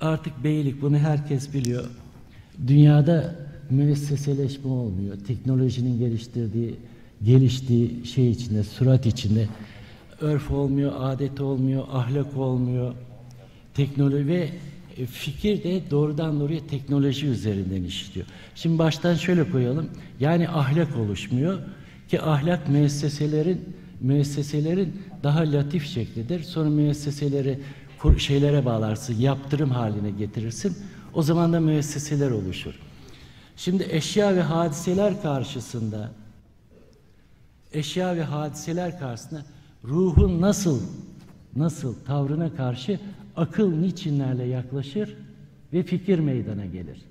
Artık beylik bunu herkes biliyor. Dünyada müesseseleşme olmuyor. Teknolojinin geliştirdiği, geliştiği şey içinde, surat içinde örf olmuyor, adet olmuyor, ahlak olmuyor. Teknoloji ve e, fikir de doğrudan doğruya teknoloji üzerinden işliyor. Şimdi baştan şöyle koyalım. Yani ahlak oluşmuyor ki ahlak müesseselerin müesseselerin daha latif şeklidir. Sonra müesseseleri şeylere bağlarsın, yaptırım haline getirirsin. O zaman da müesseseler oluşur. Şimdi eşya ve hadiseler karşısında eşya ve hadiseler karşısında ruhun nasıl nasıl tavrına karşı akıl niçinlerle yaklaşır ve fikir meydana gelir.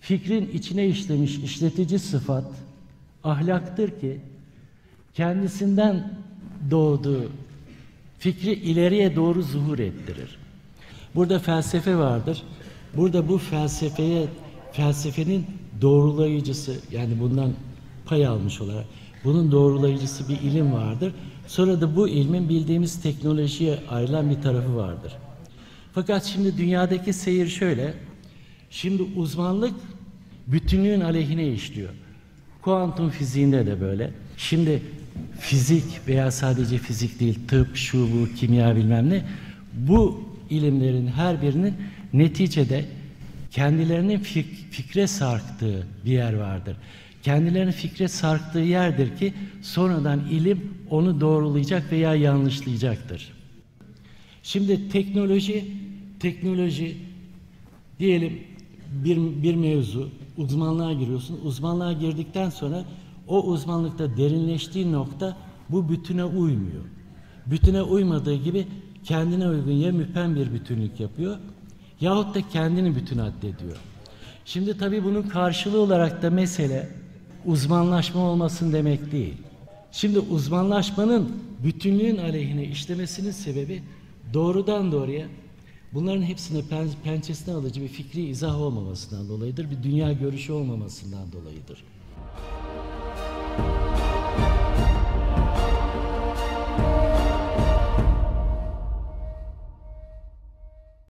Fikrin içine işlemiş işletici sıfat ahlaktır ki kendisinden doğduğu fikri ileriye doğru zuhur ettirir. Burada felsefe vardır. Burada bu felsefeye felsefenin doğrulayıcısı yani bundan pay almış olarak bunun doğrulayıcısı bir ilim vardır. Sonra da bu ilmin bildiğimiz teknolojiye ayrılan bir tarafı vardır. Fakat şimdi dünyadaki seyir şöyle. Şimdi uzmanlık bütünlüğün aleyhine işliyor. Kuantum fiziğinde de böyle. Şimdi fizik veya sadece fizik değil, tıp, şu bu, kimya bilmem ne. Bu ilimlerin her birinin neticede kendilerinin fik- fikre sarktığı bir yer vardır. Kendilerinin fikre sarktığı yerdir ki sonradan ilim onu doğrulayacak veya yanlışlayacaktır. Şimdi teknoloji, teknoloji diyelim bir, bir mevzu, uzmanlığa giriyorsun. Uzmanlığa girdikten sonra o uzmanlıkta derinleştiği nokta bu bütüne uymuyor. Bütüne uymadığı gibi kendine uygun ya müpem bir bütünlük yapıyor yahut da kendini bütün addediyor. Şimdi tabii bunun karşılığı olarak da mesele uzmanlaşma olmasın demek değil. Şimdi uzmanlaşmanın bütünlüğün aleyhine işlemesinin sebebi doğrudan doğruya bunların hepsine pen, pençesine alıcı bir fikri izah olmamasından dolayıdır. Bir dünya görüşü olmamasından dolayıdır. Bye.